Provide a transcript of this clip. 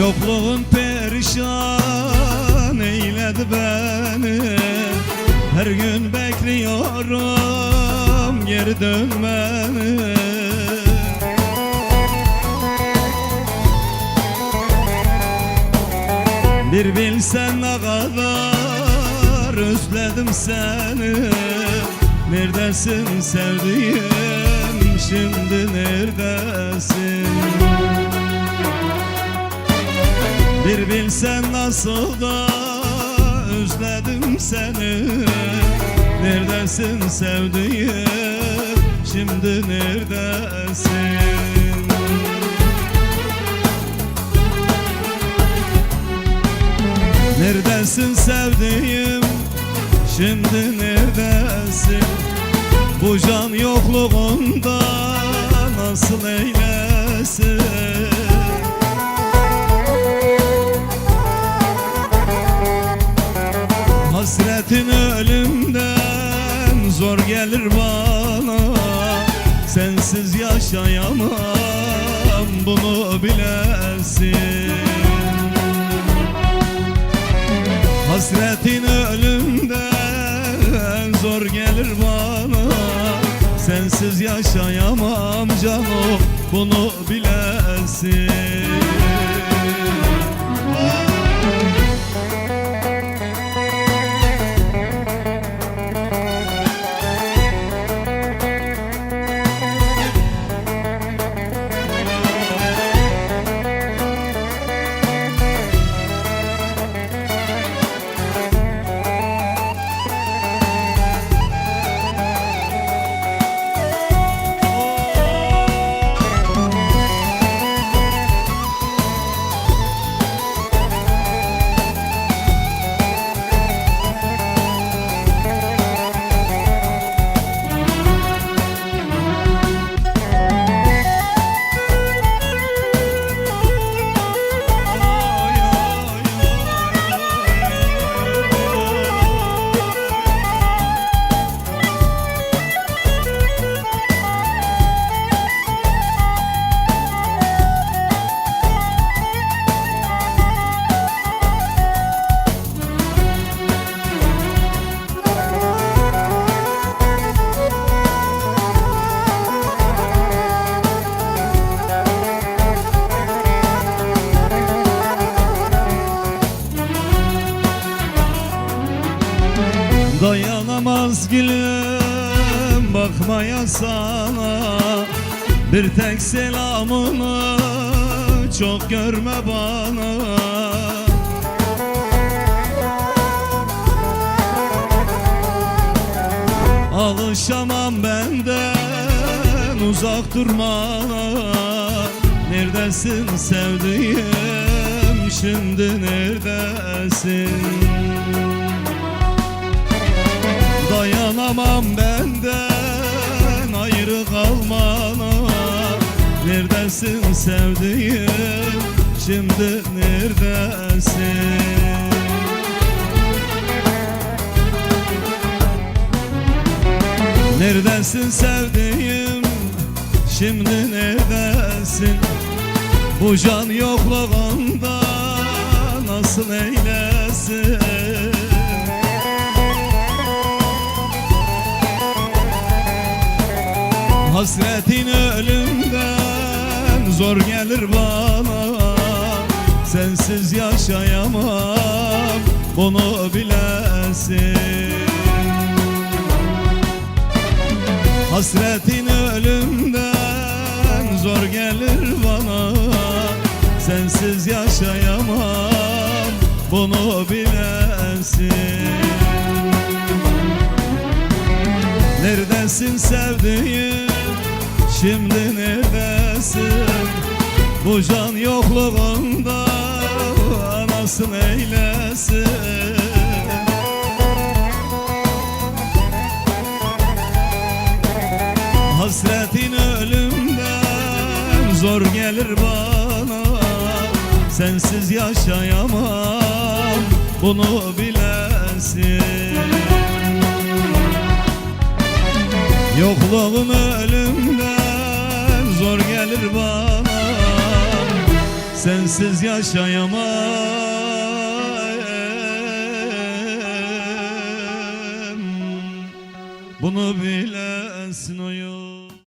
Yokluğun perişan eyledi beni. Her gün bekliyorum geri dönmeni. Bir bilsen ne kadar özledim seni. Neredesin sevdiğim şimdi neredesin Bir bilsen nasıl da özledim seni. Neredesin sevdiğim? Şimdi neredesin? Neredesin sevdiğim? Şimdi neredesin? Bu can yokluğunda nasıl eylesin zor gelir bana. Sensiz yaşayamam bunu bilesin. Hasretin ölümden zor gelir bana. Sensiz yaşayamam canım bunu bilesin Dayanamaz gülüm bakmaya sana Bir tek selamını çok görme bana. Alışamam benden uzak durmana. Neredesin sevdiğim şimdi neredesin Dayanamam benden ayrı kalmana. Neredesin sevdiğim? Şimdi neredesin? Neredesin sevdiğim? Şimdi neredesin? Bu can yokluğunda nasıl eylesin Hasretin ölümden zor gelir bana. Sensiz yaşayamam bunu bilesin. Hasretin ölümden zor gelir bana. Sensiz yaşayamam bunu bilesin. Neredesin sevdiğim şimdi neredesin? Bu can yokluğunda nasıl eylesin. Hasretin ölümden zor gelir bana. Sensiz yaşayamam bunu bilesin. Yokluğun ölümden zor gelir bana. Sensiz yaşayamam. Bunu bilesin oyun